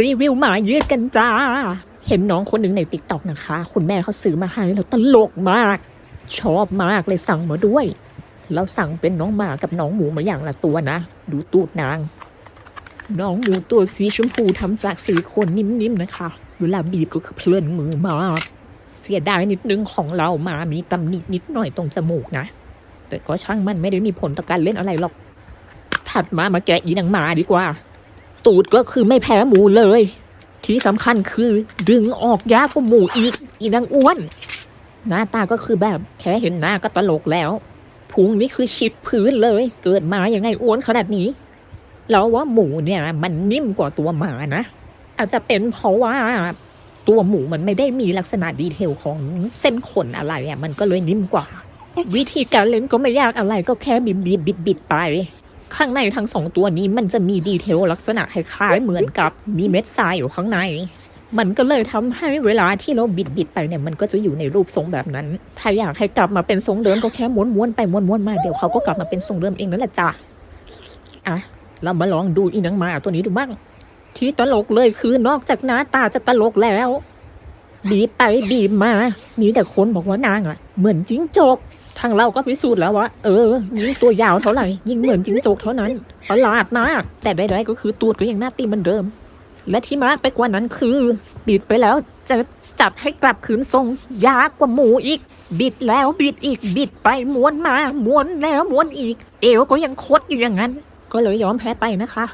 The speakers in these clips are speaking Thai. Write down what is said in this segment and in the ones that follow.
รีวิวหมาเยืดกันจ้า เห็นน้องคนหนึ่งในติ๊กต็อกนะคะ คุณแม่เขาซื้อมาให้แล้วตลกมาก ชอบมากเลยสั่งมาด้วย แล้วสั่งเป็นน้องหมากับน้องหมูมาอย่างละตัวนะ ดูตูดนาง น้องหมูตัวสีชมพูทำจากซิลิโคนนิ่มๆนะคะ เวลาบีบก็คือเพลินมือมากเสียดายนิดนึงของเราหมามีตำหนินิดหน่อยตรงจมูกนะ แต่ก็ช่างมันไม่ได้มีผลต่อการเล่นอะไรหรอก ถัดมามาแกะอีนางหมาดีกว่า ตูดก็คือไม่แพ้หมูเลย ที่สำคัญคือดึงออกยากกว่าหมูอีกอีนางอ้วน หน้าตาก็คือแบบแค่เห็นหน้าก็ตลกแล้วพุงนี่คือชิดพื้นเลย เกิดมายังไงอ้วนขนาดนี้แล้วว่าหมูเนี่ยมันนิ่มกว่าตัวหมานะ อาจจะเป็นเพราะว่าตัวหมูมันไม่ได้มีลักษณะดีเทลของเส้นขนอะไรอะมันก็เลยนิ่มกว่า วิธีการเล่นก็ไม่ยากอะไรก็แค่บิดบิดบิดบิดไป ข้างในทั้งสองตัวนี้มันจะมีดีเทลลักษณะคล้ายๆ เหมือนกับมีเม็ดทรายอยู่ข้างใน มันก็เลยทำให้เวลาที่เราบิดบิดไปเนี่ยมันก็จะอยู่ในรูปทรงแบบนั้น ถ้าอยากให้กลับมาเป็นทรงเดิมก็แค่ม้วนๆไปม้วนๆมาเดี๋ยวเขาก็กลับมาเป็นทรงเดิมเองนั่นแหละจ้ะอะเรามาลองดูอีนังมาตัวนี้ดูบ้างที่ตลกเลยคือนอกจากหน้าตาจะตลกแล้ว บีบไปบีบมา มีแต่คนบอกว่านางอะ เหมือนจิ้งจก ทางเราก็พิสูจน์แล้วว่าเออยิ่งตัวยาวเท่าไหร่ยิ่งเหมือนจิ้งจกเท่านั้นประหลาดมาก แต่ใดๆก็คือตูดก็ยังหน้าตีเหมือนเดิม และที่มากไปกว่านั้นคือ บิดไปแล้วจะจับให้กลับคืนทรงยากกว่าหมูอีก บิดแล้วบิดอีกบิดไปม้วนมาม้วนแล้วม้วนอีก เอวก็ยังคดอยู่อย่างนั้น ก็เลยยอมแพ้ไปนะคะ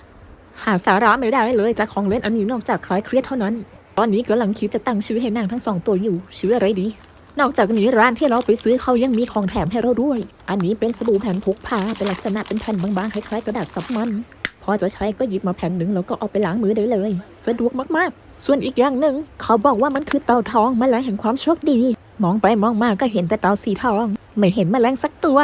หาสาระไม่ได้เลยจากของเล่นอันนี้นอกจากคลายเครียดเท่านั้น ตอนนี้กำลังคิดจะตั้งชื่อให้นางทั้งสองตัวอยู่ชื่ออะไรดี นอกจากนี้ร้านที่เราไปซื้อเขายังมีของแถมให้เราด้วย อันนี้เป็นสบู่แผ่นพกพาเป็นลักษณะเป็นแผ่นบางๆคล้ายๆกระดาษซับมันพอจะใช้ก็หยิบมาแผ่นหนึ่งแล้วก็เอาไปล้างมือได้เลย สะดวกมากๆ ส่วนอีกอย่างหนึ่งเขาบอกว่ามันคือเตาทองแมลงแห่งความโชคดี มองไปมองมาก็เห็นแต่เตาสีทอง ไม่เห็นแมลงสักตัว